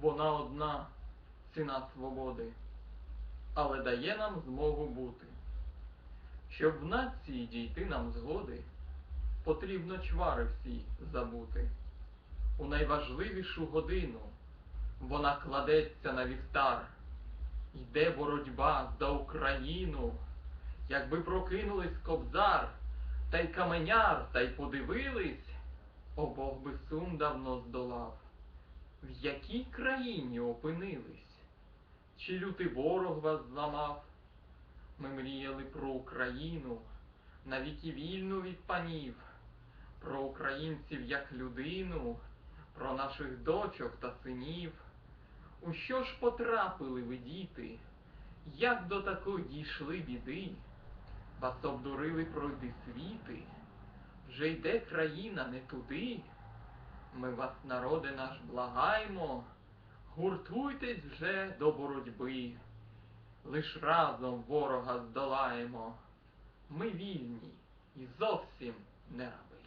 вона одна ціна свободи, але дає нам змогу бути. Щоб в нації дійти нам згоди, потрібно чвари всі забути. У найважливішу годину вона кладеться на вівтар. Йде боротьба за Україну. Якби прокинулись кобзар та й каменяр, та й подивились, обох би сум давно здолав. В якій країні опинились? Чи лютий ворог вас зламав? Ми мріяли про Україну, навіки вільну від панів, про українців як людину, про наших дочок та синів. У що ж потрапили ви, діти? Як до такої дійшли біди? Вас обдурили пройди світи, вже йде країна не туди. Ми вас, народи наш, благаємо, гуртуйтесь вже до боротьби, лиш разом ворога здолаємо. Ми вільні і зовсім не раби.